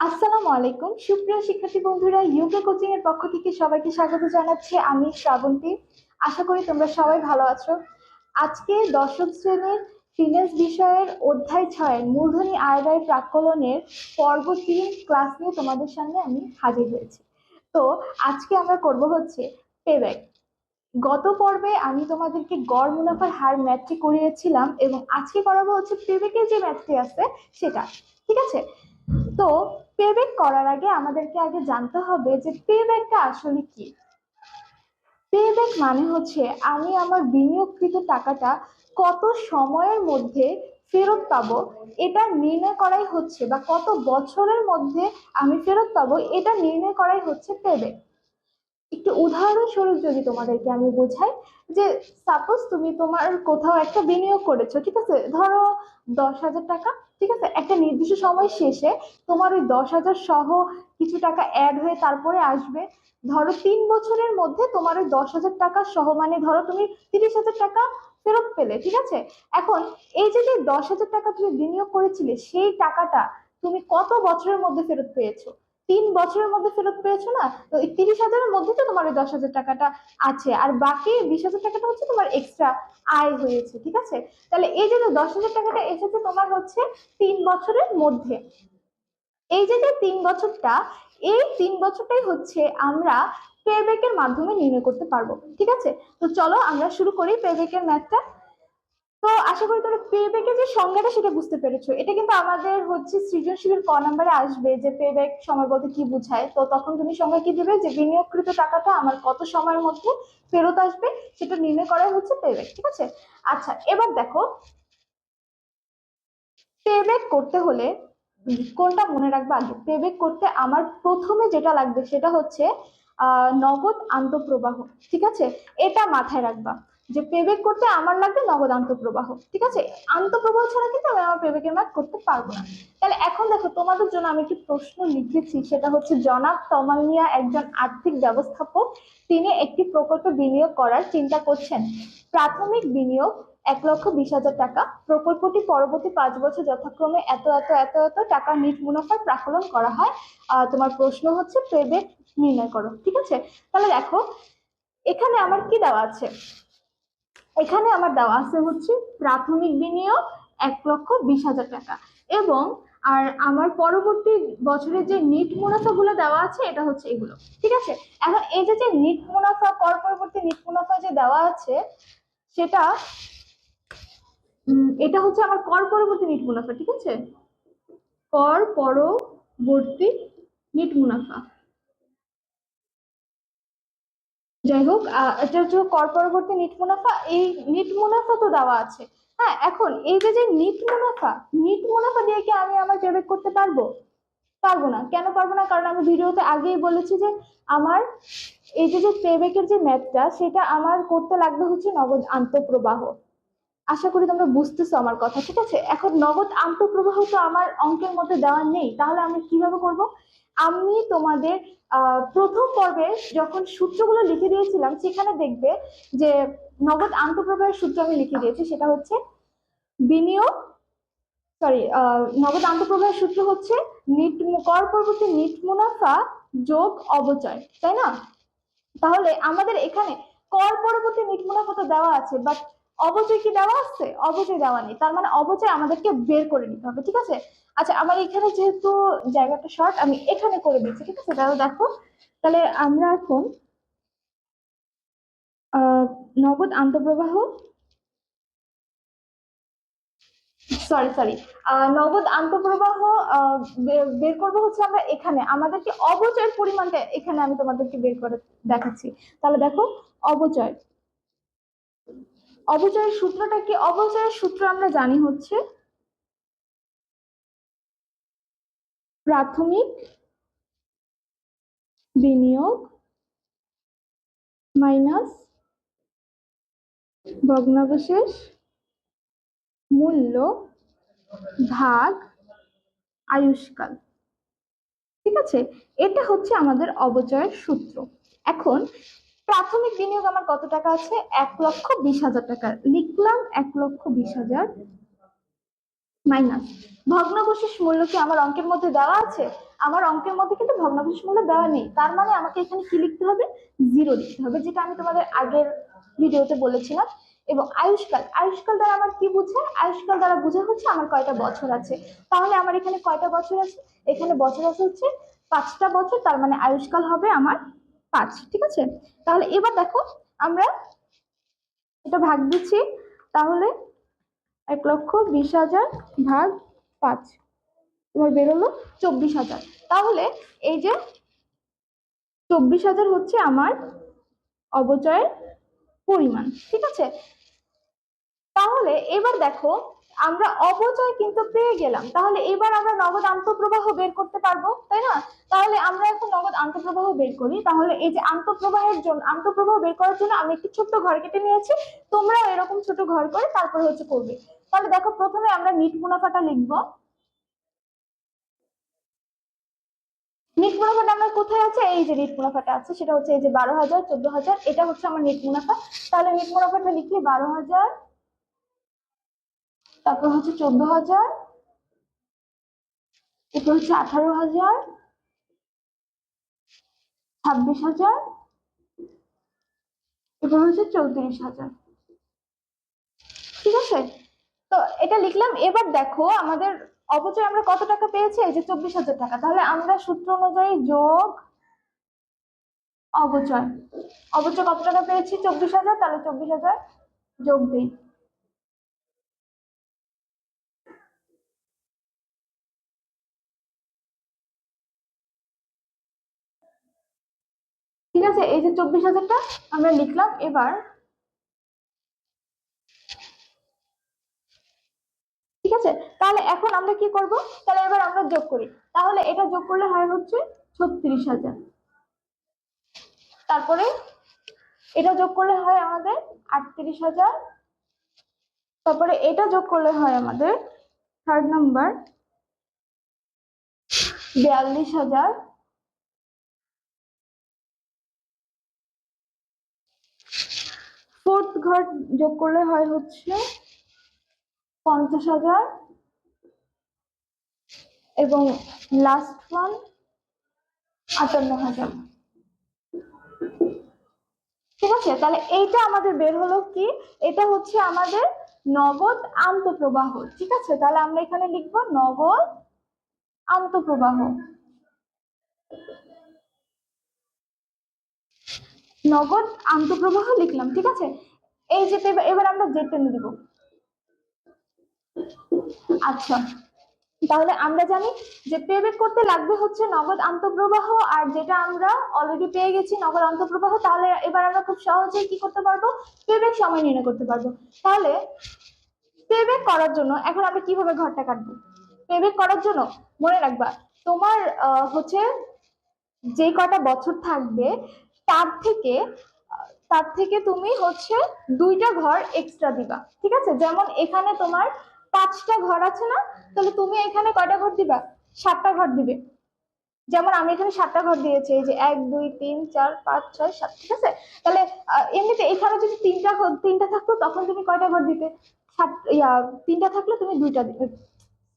আসসালামু আলাইকুম। সুপ্রিয় শিক্ষার্থী বন্ধুরা ইয়োগা কোচিং এর পক্ষ থেকে সবাইকে স্বাগত জানাচ্ছি আমি শ্রাবন্তী। আশা করি তোমরা সবাই ভালো আছো। আজকে দশম শ্রেণির ফিনেস বিষয়ের অধ্যায় ছয়ের মূলধনী আয় ব্যয় প্রাক্কলনের পর্ব তিন ক্লাস নিয়ে তোমাদের সামনে আমি হাজির হয়েছি। তো আজকে আমরা করব হচ্ছে পেব্যাক। গত পর্বে আমি তোমাদেরকে গড় মুনাফার হার ম্যাথটি করিয়েছিলাম এবং আজকে করাবো হচ্ছে পেব্যাকের যে ম্যাথটি আছে সেটা, ঠিক আছে? তো পেব্যাক করার আগে আমাদেরকে আগে জানতে হবে যে পেব্যাকটা আসলে কি? পেব্যাক মানে হচ্ছে আমি আমার বিনিয়োগকৃত টাকাটা কত সময়ের মধ্যে ফেরত পাবো, এটা নির্ণয় করাই হচ্ছে বা কত বছরের মধ্যে আমি ফেরত পাবো, এটা নির্ণয় করাই হচ্ছে পেব্যাক একটু উদাহরণস্বরূপ যদি তোমাদেরকে আমি বোঝাই, যে সাপোজ তুমি তোমার কোথাও একটা বিনিয়োগ করেছ, ঠিক আছে? ধরো দশ হাজার টাকা, ঠিক আছে? একটা নির্দিষ্ট সময় শেষে তোমার ওই দশ হাজার সহ কিছু টাকা অ্যাড হয়ে তারপরে আসবে। ধরো তিন বছরের মধ্যে তোমার ওই দশ হাজার টাকা সহ মানে ধরো তুমি তিরিশ হাজার টাকা ফেরত পেলে, ঠিক আছে? এখন এই যে যে দশ হাজার টাকা তুমি বিনিয়োগ করেছিলে, সেই টাকাটা তুমি কত বছরের মধ্যে ফেরত পেয়েছ? তিন বছরের মধ্যে ফেরত পেয়েছ না? তো এই তিরিশ হাজারের মধ্যে তো তোমার ওই দশ হাজার টাকাটা আছে। আর বাকি বিশ হাজার টাকাটা হচ্ছে তোমার এক্সট্রা আয় হয়েছে, ঠিক আছে? তাহলে এই যে দশ হাজার টাকাটা এসেছে তোমার হচ্ছে তিন বছরের মধ্যে। এই যে যে তিন বছরটা, এই তিন বছরটাই হচ্ছে আমরা পেব্যাকের মাধ্যমে নির্ণয় করতে পারব, ঠিক আছে? তো চলো আমরা শুরু করি পেব্যাকের ম্যাথটা তো আশা করি তোমরা পেব্যাকের যে সংজ্ঞাটা সেটা বুঝতে পেরেছ। এটা কিন্তু আমাদের হচ্ছে সৃজনশীলের ক নাম্বারে আসবে যে পেব্যাক সময় বলতে কি বোঝায়। তো তখন তুমি সংজ্ঞা কি দিবে? যে বিনিয়োগকৃত টাকাটা আমার কত সময়ের মধ্যে ফেরত আসবে সেটা নির্ণয় করাই হচ্ছে পেব্যাক ঠিক আছে? আচ্ছা এবার দেখো। পেব্যাক করতে হলে কোনটা মনে রাখবে আগে? পেব্যাক করতে আমার প্রথমে যেটা লাগবে সেটা হচ্ছে আহ, নগদ আন্তঃপ্রবাহ ঠিক আছে? এটা মাথায় রাখবা। যে পেব্যাক করতে আমার লাগবে নগদ আন্তঃপ্রবাহ, ঠিক আছে? আন্তঃপ্রবাহ ছাড়া কিন্তু আমি আমার পেব্যাকের ম্যাথ করতে পারব না। তাহলে এখন দেখো, তোমাদের জন্য আমি একটি প্রশ্ন লিখেছি, সেটা হচ্ছে জনাব তমাল মিয়া একজন আর্থিক ব্যবস্থাপক, তিনি একটি প্রকল্পে বিনিয়োগ করার চিন্তা করছেন। প্রাথমিক বিনিয়োগ এক লক্ষ বিশ হাজার টাকা, প্রকল্পটি পরবর্তী পাঁচ বছর যথাক্রমে এত এত এত এত টাকা নিট মুনাফার প্রাকলন করা হয়। তোমার প্রশ্ন হচ্ছে পেব্যাক নির্ণয় করো, ঠিক আছে? তাহলে দেখো, এখানে আমার কি দেওয়া আছে? এখানে আমার দেওয়া আছে হচ্ছে প্রাথমিক বিনিয়োগ এক লক্ষ বিশ হাজার টাকা। এবং আর আমার পরবর্তী বছরের যে নিট মুনাফাগুলো দেওয়া আছে, এটা হচ্ছে এগুলো। ঠিক আছে? এখন এই যে যে নিট মুনাফা, কর পরবর্তী নিট মুনাফা যে দেওয়া আছে, সেটা এটা হচ্ছে আমার কর পরবর্তী নিট মুনাফা, ঠিক আছে? কর পরবর্তী নিট মুনাফা। যাই হোক এটা হচ্ছে কর পরবর্তী নিট মুনাফা, এই নিট মুনাফা তো দেওয়া আছে। হ্যাঁ এখন এই যে যে নিট মুনাফা নিট মুনাফা দিয়ে কি আমি আমার পেমেন্ট করতে পারব? পারব না। কেন পারব না? কারণ আমি ভিডিওতে আগেই বলেছি যে আমার এই যে যে পেব্যাকের যে ম্যাথটা সেটা আমার করতে লাগবে হচ্ছে নগদ আন্তঃপ্রবাহ। আশা করি তোমরা বুঝতেছো আমার কথা, ঠিক আছে? এখন নগদ আন্তঃপ্রবাহ তো আমার অঙ্কের মধ্যে দেওয়া নেই, তাহলে আমি কীভাবে করব? আমি তোমাদের প্রথম পর্বে যখন সূত্রগুলো লিখে দিয়েছিলাম, সেখানে দেখবে যে নগদ আন্তঃপ্রবাহের সূত্র আমি লিখে দিয়েছি, সেটা হচ্ছে বিনিয়োগ সরি নগদ আন্তঃপ্রবাহের সূত্র হচ্ছে নিট, কর পরবর্তী নিট মুনাফা যোগ অবচয়, তাই না? তাহলে আমাদের এখানে কর পরবর্তী নিট মুনাফা তো দেওয়া আছে বাট অবচয় কি দেওয়া আছে? অবচয় দেওয়া নেই। তার মানে অবচয় আমাদেরকে বের করে নিতে হবে, ঠিক আছে? আচ্ছা আমার এখানে যেহেতু জায়গাটা শর্ট আমি এখানে করে দিচ্ছি, ঠিক আছে? তাহলে দেখো, তাহলে আমরা এখন নগদ আন্তঃপ্রবাহ সরি সরি নগদ আন্তঃপ্রবাহ বের করব হচ্ছে আমরা এখানে। আমাদেরকে অবচয়ের পরিমাণটা এখানে আমি তোমাদেরকে বের করে দেখাচ্ছি। তাহলে দেখো, অবচয়। অবচয়ের সূত্রটা কি? অবচয়ের সূত্র আমরা জানি হচ্ছে প্রাথমিক বিনিয়োগ মাইনাস ভগ্নাবশেষ মূল্য ভাগ আয়ুষ্কাল। ঠিক আছে? এটা হচ্ছে আমাদের অবচয়ের সূত্র। এখন প্রাথমিক বিনিয়োগ আমার কত টাকা আছে? এক লক্ষ বিশ হাজার টাকা। লিখলাম এক লক্ষ বিশ হাজার মাইনাস। ভগ্নাবশেষ মূল্য কি আমার অঙ্কের মধ্যে দেওয়া আছে? আমার অঙ্কের মধ্যে কিন্তু ভগ্নাবশেষ মূল্য দেওয়া নেই। তার মানে আমাকে এখানে কি লিখতে হবে? জিরো লিখতে হবে, যেটা আমি তোমাদের আগের ভিডিওতে বলেছিলাম। এবং আয়ুষ্কাল আয়ুষ্কাল দ্বারা আমার কি বুঝায়? আয়ুষ্কাল দ্বারা বোঝা হচ্ছে আমার কয়টা বছর আছে। তাহলে আমার এখানে কয়টা বছর আছে? এখানে বছর আছে হচ্ছে পাঁচটা বছর, তার মানে আয়ুষ্কাল হবে আমার পাঁচ, ঠিক আছে? তাহলে এবার দেখো আমরা এটা ভাগ দিচ্ছি, তাহলে এক লক্ষ বিশ হাজার ভাগ পাঁচ তোমার বেরোলো চব্বিশ হাজার। তাহলে এই যে চব্বিশ হাজার হচ্ছে আমার অবচয়ের পরিমাণ, ঠিক আছে? তাহলে এবার দেখো আমরা অবচয় কিন্তু পেয়ে গেলাম। তাহলে এবার আমরা নগদ আন্তঃপ্রবাহ বের করতে পারব, তাই না? তাহলে আমরা এখন নগদ আন্তঃপ্রবাহ বের করি। তাহলে এই যে আন্তঃপ্রবাহের জন্য, আন্তঃপ্রবাহ বের করার জন্য আমি একটি ছোট্ট ঘর কেটে নিয়েছি। তোমরাও এরকম ছোট ঘর করে তারপরে হচ্ছে করবে। তাহলে দেখো, প্রথমে আমরা নিট মুনাফাটা লিখব। নিট মুনাফাটা আমার কোথায় আছে? এই যে নিট মুনাফাটা আছে, সেটা হচ্ছে এই যে বারো হাজার, চোদ্দ হাজার, এটা হচ্ছে আমার নিট মুনাফা। তাহলে নিট মুনাফাটা লিখি বারো হাজার তারপর হচ্ছে চোদ্দ হাজার, এরপর হচ্ছে আঠারো হাজার, ছাব্বিশ হাজার, এরপর হচ্ছে চৌত্রিশ হাজার। ঠিক আছে? তো এটা লিখলাম। এবার দেখো, আমাদের অবচয় আমরা কত টাকা পেয়েছি? এই যে চব্বিশ হাজার টাকা। তাহলে আমরা সূত্র অনুযায়ী যোগ অবচয় অবচয় কত টাকা পেয়েছি? চব্বিশ হাজার, তাহলে চব্বিশ হাজার যোগ দিই ঠিক আছে, এই যে চব্বিশ হাজারটা আমরা লিখলাম, এবার ঠিক আছে? তাহলে এখন আমরা কি করব? তাহলে এবার আমরা যোগ করি। তাহলে এটা যোগ করলে হয় হচ্ছে ছত্রিশ হাজার। তারপরে এটা যোগ করলে হয় আমাদের আটত্রিশ হাজার। তারপরে এটা যোগ করলে হয় আমাদের থার্ড নাম্বার বিয়াল্লিশ হাজার। ঘর যোগ করলে হয় হচ্ছে পঞ্চাশ হাজার। এবং লাস্ট ওয়ান আটান্ন হাজার। ঠিক আছে? তাহলে এইটা আমাদের বের হলো কি? এটা হচ্ছে আমাদের নগদ আন্তঃপ্রবাহ। ঠিক আছে? তাহলে আমরা এখানে লিখব নগদ আন্তঃপ্রবাহ। নগদ আন্তঃপ্রবাহ লিখলাম। ঠিক আছে? এই যে, এবার- আমরা জেড টেনে দিব। আচ্ছা তাহলে আমরা জানি যে পেব্যাক করতে লাগবে হচ্ছে নগদ আন্তঃপ্রবাহ, আর যেটা আমরা অলরেডি পেয়ে গেছি নগদ আন্তঃপ্রবাহ, তাহলে এবার আমরা খুব সহজেই কি করতে পারব? পেব্যাক সময় নির্ণয় করতে পারব। তাহলে পেব্যাক করার জন্য, এখন আমরা কীভাবে ঘরটা কাটবো? পেব্যাক করার জন্য মনে রাখবা, তোমার হচ্ছে যে কটা বছর থাকবে, তার থেকে তার থেকে তুমি হচ্ছে দুইটা ঘর এক্সট্রা দিবা, ঠিক আছে? যেমন এখানে তোমার পাঁচটা ঘর আছে না, তাহলে তুমি এখানে কয়টা ঘর দিবা? সাতটা ঘর দিবে। যেমন আমি এখানে সাতটা ঘর দিয়েছি, এই যে এক, দুই, তিন, চার, পাঁচ, ছয়, সাত, ঠিক আছে? তাহলে এমনিতে এখানে যদি তিনটা তিনটা থাকতো, তখন তুমি কয়টা ঘর দিতে? সাত, ইয়া, তিনটা থাকলে তুমি দুইটা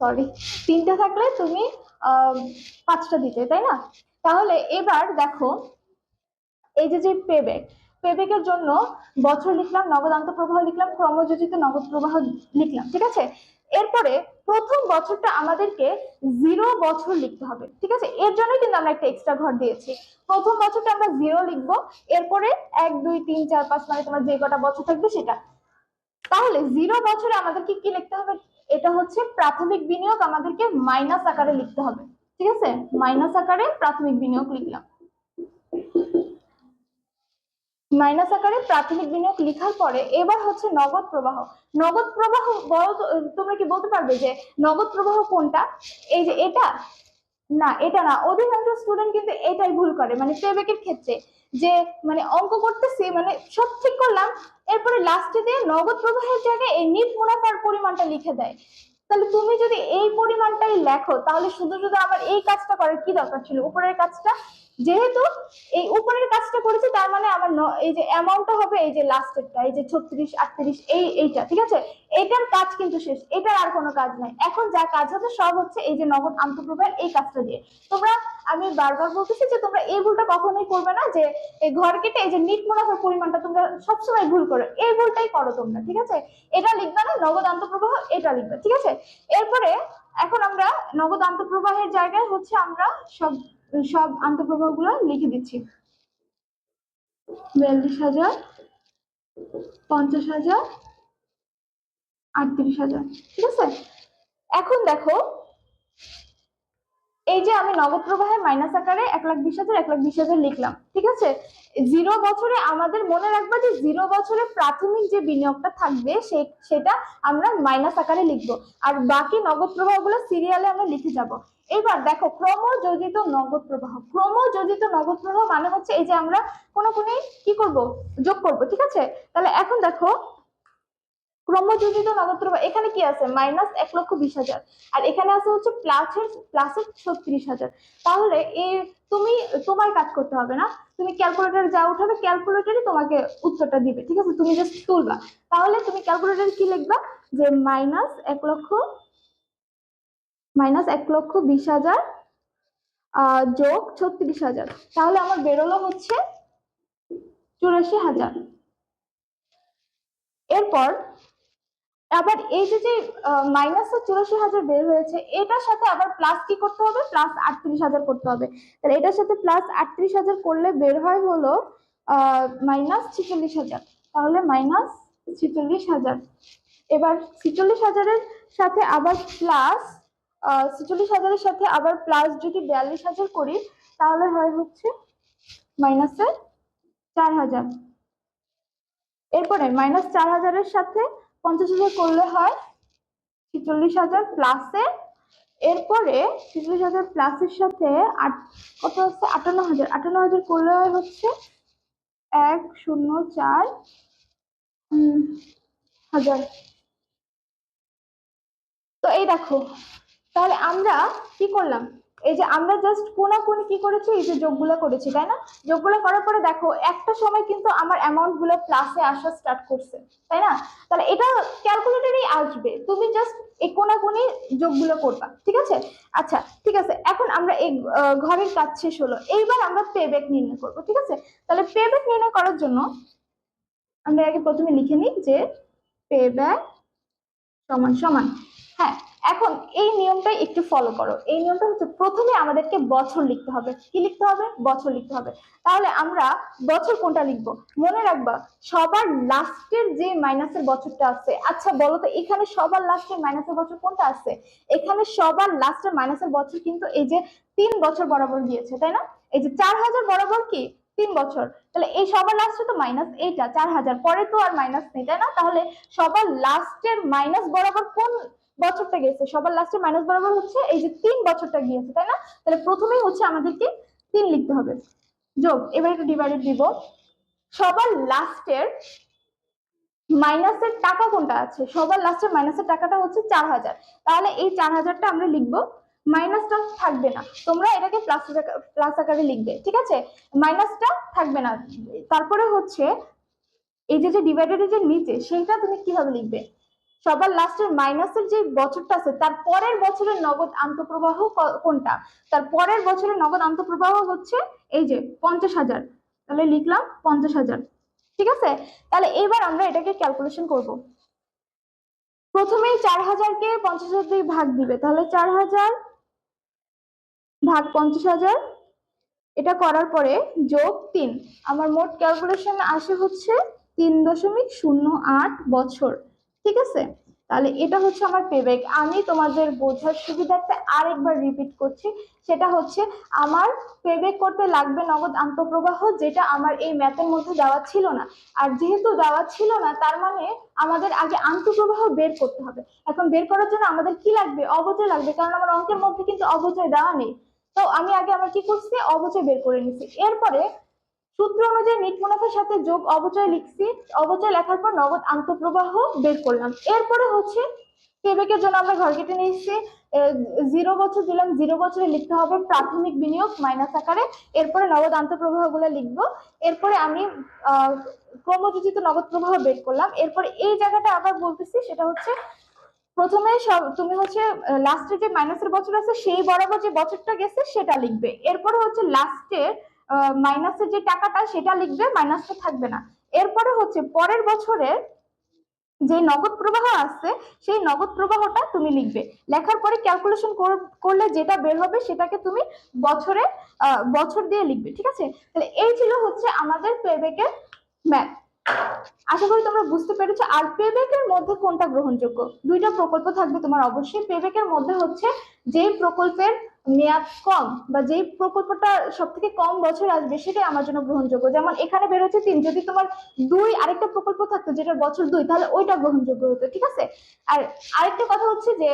সরি তিনটা থাকলে তুমি পাঁচটা দিতে, তাই না? তাহলে এবার দেখো, এই যে যে পেব্যাক পেব্যাকের জন্য বছর লিখলাম, নগদ আন্তঃপ্রবাহ লিখলাম, ক্রমযোজিত নগদ প্রবাহ লিখলাম, ঠিক আছে? এরপরে প্রথম বছরটা আমাদেরকে জিরো বছর লিখতে হবে, ঠিক আছে? এর জন্যই কিন্তু আমরা একটা এক্সট্রা ঘর দিয়েছি। প্রথম বছরটা আমরা জিরো লিখব, এরপরে এক, দুই, তিন, চার, পাঁচ মানে তোমার যে কটা বছর থাকবে সেটা। তাহলে জিরো বছরে আমাদের কি কি লিখতে হবে? এটা হচ্ছে প্রাথমিক বিনিয়োগ আমাদেরকে মাইনাস আকারে লিখতে হবে, ঠিক আছে? মাইনাস আকারে প্রাথমিক বিনিয়োগ লিখলাম। মাইনাস আকারে প্রাথমিক বিনিয়োগ লেখার পরে এবার হচ্ছে নগদ প্রবাহ। নগদ প্রবাহ বলো তোমরা কি বলতে পারবে যে নগদ প্রবাহ কোনটা? এই যে এটা? না এটা না। অধিকাংশ স্টুডেন্ট কিন্তু এটাই ভুল করে মানে পেব্যাকের ক্ষেত্রে। যে মানে অঙ্ক করতেছি মানে সব ঠিক করলাম, এরপরে লাস্টে দিয়ে নগদ প্রবাহের জায়গায় এই নিট মুনাফার পরিমাণটা লিখে দেয়। তাহলে তুমি যদি এই পরিমাণটাই লেখো, তাহলে শুধু শুধু আবার এই কাজটা করার কি দরকার ছিল? উপরের কাজটা? যেহেতু এই উপরের কাজটা করেছি, তার মানে আমার এই যে অ্যামাউন্টটা হবে এই যে লাস্টেরটা এই যে ছত্রিশ, আটত্রিশ, এই, এইটা, ঠিক আছে? এইটার কাজ কিন্তু শেষ, এটার আর কোনো কাজ নাই। এখন যা কাজ হবে সব হচ্ছে এই যে নগদ আন্তঃপ্রবাহের এই কাজটা দিয়ে। তোমরা, আমি বারবার বলতেছি যে তোমরা এই ভুলটা কখনোই করবে না যে এই ঘর কেটে এই যে নিট মুনাফার পরিমাণটা তোমরা সবসময় ভুল করো। এই ভুলটাই করো তোমরা, ঠিক আছে? এটা লিখবে না, নগদ আন্তঃপ্রবাহ, এটা লিখবে, ঠিক আছে? এরপরে এখন আমরা নগদ আন্তঃপ্রবাহের জায়গায় হচ্ছে আমরা সব সব আন্তঃপ্রবাহগুলো লিখে দিচ্ছি। বিয়াল্লিশ হাজার, পঞ্চাশ হাজার, আটত্রিশ হাজার, ঠিক আছে? এখন দেখো, এই যে আমি নগদ প্রবাহে মাইনাস আকারে এক লাখ বিশ হাজার, এক লাখ বিশ হাজার লিখলাম, ঠিক আছে? জিরো বছরে আমাদের মনে রাখবা যে জিরো বছরে প্রাথমিক যে বিনিয়োগটা থাকবে, সে, সেটা আমরা মাইনাস আকারে লিখব। আর বাকি নগদ প্রবাহগুলো সিরিয়ালে আমরা লিখে যাব। এবার দেখো, ক্রমযোজিত নগদ প্রবাহ। ক্রমযোজিত নগদ প্রবাহ মানে হচ্ছে এই যে আমরা কোনো কোনো কি করব? যোগ করব, ঠিক আছে? তাহলে এখন দেখো, ক্রমযোজিত নগদ প্রবাহ, এখানে কি আছে? মাইনাস এক লক্ষ বিশ হাজার। আর এখানে আছে হচ্ছে প্লাসের প্লাসের ছত্রিশ হাজার। তাহলে এই তুমি, তোমার কাজ করতে হবে না। তুমি ক্যালকুলেটর যা উঠাবে ক্যালকুলেটরই তোমাকে উত্তরটা দিবে, ঠিক আছে? তুমি জাস্ট তুলবা। তাহলে তুমি ক্যালকুলেটরে কি লিখবা? যে মাইনাস এক লক্ষ মাইনাস এক লক্ষ বিশ হাজার যোগ ছত্রিশ হাজার। তাহলে আমার বেরোলো হচ্ছে চুরাশি হাজার। এরপর আবার এই যে যে মাইনাস চুরাশি হাজার বের হয়েছে, এটার সাথে আবার প্লাস কি করতে হবে? প্লাস আটত্রিশ হাজার করতে হবে। তাহলে এটার সাথে প্লাস আটত্রিশ হাজার করলে বের হয় হলো মাইনাস ছিচল্লিশ হাজার। তাহলে মাইনাস ছিচল্লিশ হাজার। এবার ছিচল্লিশ হাজারের সাথে আবার প্লাস ছিচল্লিশ হাজারের সাথে আবার প্লাস যদি বিয়াল্লিশ হাজার করি, তাহলে হয় হচ্ছে মাইনাসে চার হাজার। এরপরে মাইনাস চার হাজারের সাথে পঞ্চাশ হাজার করলে হয় ছেচল্লিশ হাজার প্লাসে এরপরে ছেচল্লিশ হাজার প্লাসের সাথে আট, কত হচ্ছে আটান্ন হাজার। আটান্ন হাজার করলে হয় হচ্ছে এক শূন্য চার হাজার। তো এই দেখো তাহলে আমরা কি করলাম? এই যে আমরা জাস্ট কোনাকুনি কি করেছি? এই যে যোগগুলো করেছি, তাই না? যোগগুলো করার পরে দেখো, একটা সময় কিন্তু আমার অ্যামাউন্টগুলো প্লাসে আসা স্টার্ট করছে, তাই না? তাহলে এটা ক্যালকুলেটরেই আসবে। তুমি জাস্ট এই কোনাকুনি যোগগুলো করবা, ঠিক আছে? আচ্ছা ঠিক আছে, এখন আমরা এই ঘরের কাজ শেষ হলো। এইবার আমরা পে ব্যাক নির্ণয় করব, ঠিক আছে? তাহলে পে ব্যাক নির্ণয় করার জন্য আমরা আগে প্রথমে লিখে নিই যে পে ব্যাক সমান সমান। হ্যাঁ এখন এই নিয়মটাই একটু ফলো করো। এই নিয়মটা হচ্ছে প্রথমে আমাদেরকে বছর লিখতে হবে। কি লিখতে হবে? বছর লিখতে হবে। তাহলে আমরা বছর কোনটা লিখব? মনে রাখবা, সবার লাস্টের যে মাইনাসের বছরটা আছে আচ্ছা বলো তো, এখানে সবার লাস্টের মাইনাসের বছর কোনটা আছে? এখানে সবার লাস্টের মাইনাসের বছর কিন্তু এই যে তিন বছর বরাবর গিয়েছে, তাই না? এই যে চার হাজার বরাবর কি? তিন বছর। তাহলে এই সবার লাস্টে তো মাইনাস এইটা, চার হাজার। পরে তো আর মাইনাস নেই, তাই না? তাহলে সবার লাস্টের মাইনাস বরাবর কোন বছরটা গেছে সবার লাস্টে মাইনাস বরাবর হচ্ছে এই যে তিন বছরটা গিয়েছে, তাই না? তাহলে প্রথমেই হচ্ছে আমাদেরকে তিন লিখতে হবে। যোগ, এবার একটু ডিভাইডেড দিব। সবার লাস্টের মাইনাসের টাকা কোনটা আছে? সবার লাস্টের মাইনাসের টাকাটা হচ্ছে চার হাজার। তাহলে এই চার হাজারটা আমরা লিখব। মাইনাসটা থাকবে না। তোমরা এটাকে প্লাস প্লাস আকারে লিখবে, ঠিক আছে? মাইনাসটা থাকবে না। তারপরে হচ্ছে এই যে যে ডিভাইডেডের যে নিচে, সেইটা তুমি কীভাবে লিখবে? সবার লাস্টের মাইনাসের যে বছরটা আছে, তার পরের বছরের নগদ আন্তঃপ্রবাহ কোনটা? তার পরের বছরের নগদ আন্তঃপ্রবাহ হচ্ছে এই যে পঞ্চাশ হাজার। তাহলে লিখলাম পঞ্চাশ হাজার। ঠিক আছে? তাহলে এবার আমরা এটাকে ক্যালকুলেশন করব। প্রথমেই চার হাজারকে পঞ্চাশ হাজার দিয়ে ভাগ দিবে। তাহলে চার হাজার ভাগ পঞ্চাশ হাজার, এটা করার পরে যোগ তিন। আমার মোট ক্যালকুলেশন আসে হচ্ছে তিন দশমিক শূন্য আট বছর। ঠিক আছে? তাহলে এটা হচ্ছে আমার পেব্যাক আমি তোমাদের বোঝার সুবিধার্থে আরেকবার রিপিট করছি। সেটা হচ্ছে আমার পেব্যাক করতে লাগবে নগদ আন্তঃপ্রবাহ, যেটা আমার এই ম্যাথের মধ্যে দেওয়া ছিল না। আর যেহেতু দেওয়া ছিল না, তার মানে আমাদের আগে আন্তঃপ্রবাহ বের করতে হবে। এখন বের করার জন্য আমাদের কি লাগবে? অবচয় লাগবে, কারণ আমার অঙ্কের মধ্যে কিন্তু অবচয় দেওয়া নেই। তো আমি আগে আমার কি করছি? অবচয় বের করে নিছি। এরপরে সূত্র অনুযায়ী নিট মুনাফার সাথে যোগ অবচয় লিখছি। অবচয় লেখার পর নগদ আন্তঃপ্রবাহ বের করলাম। এরপরে হচ্ছে পেবেকের জন্য আমরা ঘর কেটে নিয়েছি। জিরো বছর দিলাম, জিরো বছরে লিখতে হবে প্রাথমিক বিনিয়োগ মাইনাস আকারে। এরপরে নগদ আন্তঃপ্রবাহগুলো লিখব। এরপরে আমি ক্রমযোজিত নগদ প্রবাহ বের করলাম। এরপরে এই জায়গাটা আবার বলতেছি, সেটা হচ্ছে প্রথমে সব, তুমি হচ্ছে লাস্টে যে মাইনাসের বছর আছে, সেই বরাবর যে বছরটা গেছে, সেটা লিখবে। এরপরে হচ্ছে লাস্টে মাইনাসের যে টাকাটা, সেটা লিখবে মাইনাসটা থাকবে না। এরপরে হচ্ছে পরের বছরের যে নগদ প্রবাহ আসছে, সেই নগদ প্রবাহটা তুমি লিখবে। লেখার পরে ক্যালকুলেশন করলে যেটা বের হবে, সেটাকে তুমি বছরে বছর দিয়ে লিখবে, ঠিক আছে? তাহলে এই ছিল হচ্ছে আমাদের প্লেব্যাকের ম্যাথ আশা করি তোমরা বুঝতে পেরেছ। আর পেব্যাকের মধ্যে কোনটা গ্রহণযোগ্য? দুইটা প্রকল্প থাকবে তোমার অবশ্যই। পেব্যাকের মধ্যে হচ্ছে যে প্রকল্পের মেয়াদ কম বা যেই প্রকল্পটা সব থেকে কম বছর আসবে, সেটাই আমার জন্য গ্রহণযোগ্য। যেমন এখানে বের হচ্ছে তিন, যদি তোমার দুই আরেকটা প্রকল্প থাকতো যেটা বছর দুই, তাহলে ওইটা গ্রহণযোগ্য হতো, ঠিক আছে? আর আরেকটা কথা হচ্ছে যে,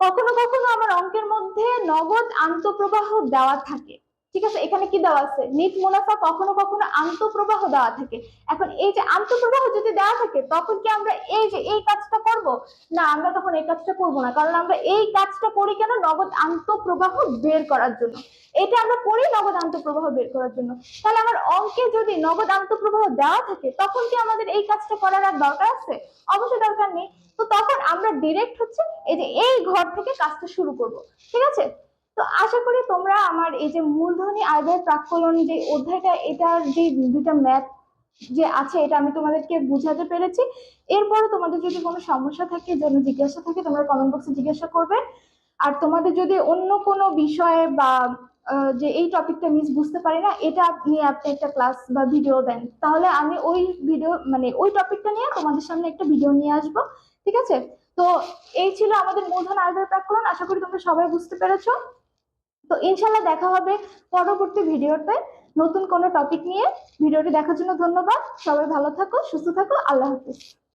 কখনো কখনো আমার অঙ্কের মধ্যে নগদ আন্তঃপ্রবাহ দেওয়া থাকে। ঠিক আছে, এখানে কি দেওয়া আছে? নিট মুনাফা কখনো কখনো আন্তঃপ্রবাহ দেওয়া থাকে। এখন এই যে আন্তঃপ্রবাহ যদি দেওয়া থাকে, তখন কি আমরা এই যে এই কাজটা করব? না, আমরা তখন এই কাজটা করব না, কারণ আমরা এই কাজটা করি কেন? নগদ আন্তঃপ্রবাহ বের করার জন্য। এটা আমরা করি নগদ আন্তঃপ্রবাহ বের করার জন্য। তাহলে আমার অঙ্কে যদি নগদ আন্তঃপ্রবাহ দেওয়া থাকে, তখন কি আমাদের এই কাজটা করার আর দরকার আছে? অবশ্যই দরকার নেই। তো তখন আমরা ডিরেক্ট হচ্ছে এই যে এই ঘর থেকে কাজটা শুরু করব। ঠিক আছে? তো আশা করি তোমরা আমার এই যে মূলধনী আয়বের প্রাক্কলন যে অধ্যায়টা, এটার যে দুইটা ম্যাথ যে আছে, এটা আমি তোমাদেরকে বুঝাতে পেরেছি। এরপরে তোমাদের যদি কোনো সমস্যা থাকে জন্য জিজ্ঞাসা থাকে, তোমরা কমেন্ট বক্সে জিজ্ঞাসা করবে। আর তোমাদের যদি অন্য কোনো বিষয়ে বা যে এই টপিকটা মিস বুঝতে পারি না, এটা নিয়ে আপনি একটা ক্লাস বা ভিডিও দেন। তাহলে আমি ওই ভিডিও মানে ওই টপিকটা নিয়ে তোমাদের সামনে একটা ভিডিও নিয়ে আসব। ঠিক আছে? তো এই ছিল আমাদের মূলধন আয়বের প্রাক্কলন। আশা করি তোমরা সবাই বুঝতে পেরেছ। তো ইনশাল্লাহ দেখা হবে পরবর্তী ভিডিওতে নতুন কোনো টপিক নিয়ে। ভিডিওটি দেখার জন্য ধন্যবাদ। সবাই ভালো থাকো, সুস্থ থাকো। আল্লাহ হাফিজ।